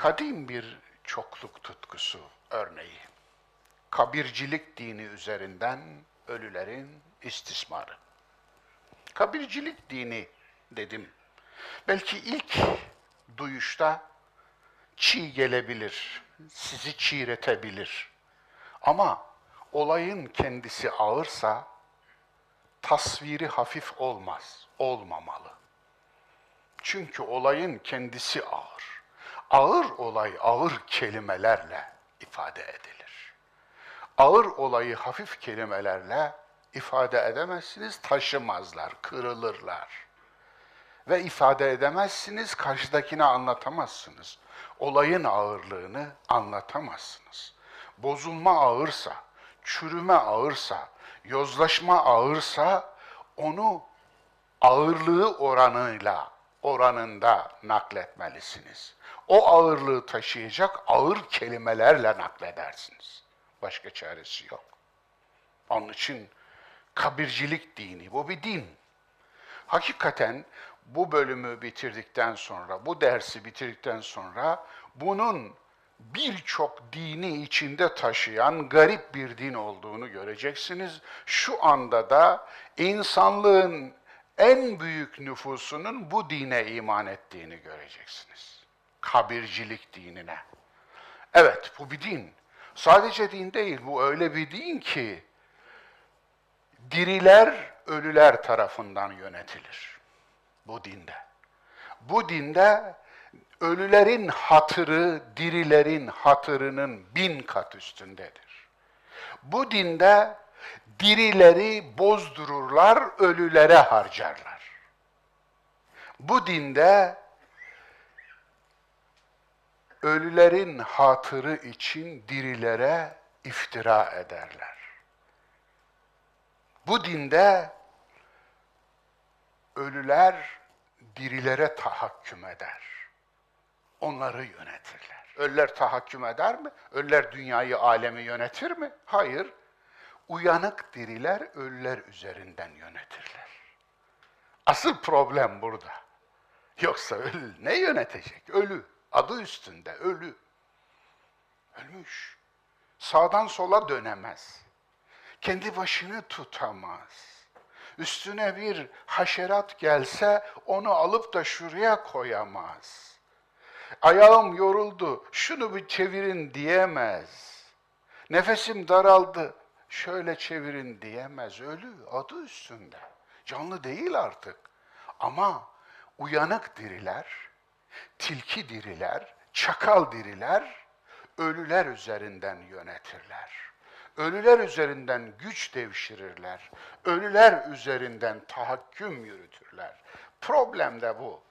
kadim bir çokluk tutkusu örneği. Kabircilik dini üzerinden ölülerin istismarı. Kabircilik dini dedim. Belki ilk duyuşta çiğ gelebilir, sizi çiğretebilir. Ama olayın kendisi ağırsa tasviri hafif olmaz, olmamalı. Çünkü olayın kendisi ağır. Ağır olay ağır kelimelerle ifade edilir. Ağır olayı hafif kelimelerle ifade edemezsiniz, taşımazlar, kırılırlar. Ve ifade edemezsiniz, karşıdakine anlatamazsınız. Olayın ağırlığını anlatamazsınız. Bozulma ağırsa, çürüme ağırsa, yozlaşma ağırsa onu ağırlığı oranıyla oranında nakletmelisiniz. O ağırlığı taşıyacak ağır kelimelerle nakledersiniz. Başka çaresi yok. Onun için kabircilik dini, bu bir din. Hakikaten bu bölümü bitirdikten sonra, bu dersi bitirdikten sonra bunun birçok dini içinde taşıyan garip bir din olduğunu göreceksiniz. Şu anda da insanlığın en büyük nüfusunun bu dine iman ettiğini göreceksiniz. Kabircilik dinine. Evet bu bir din. Sadece din değil bu öyle bir din ki diriler ölüler tarafından yönetilir. Bu dinde. Bu dinde ölülerin hatırı dirilerin hatırının bin kat üstündedir. Bu dinde dirileri bozdururlar, ölülere harcarlar. Bu dinde ölülerin hatırı için dirilere iftira ederler. Bu dinde ölüler dirilere tahakküm eder. Onları yönetirler. Ölüler tahakküm eder mi? Ölüler dünyayı, alemi yönetir mi? Hayır. Uyanık diriler ölüler üzerinden yönetirler. Asıl problem burada. Yoksa ölü ne yönetecek? Ölü. Adı üstünde ölü. Ölmüş. Sağdan sola dönemez. Kendi başını tutamaz. Üstüne bir haşerat gelse onu alıp da şuraya koyamaz. Ayağım yoruldu, şunu bir çevirin diyemez. Nefesim daraldı, şöyle çevirin diyemez. Ölü adı üstünde. Canlı değil artık. Ama uyanık diriler, tilki diriler, çakal diriler ölüler üzerinden yönetirler. Ölüler üzerinden güç devşirirler. Ölüler üzerinden tahakküm yürütürler. Problem de bu.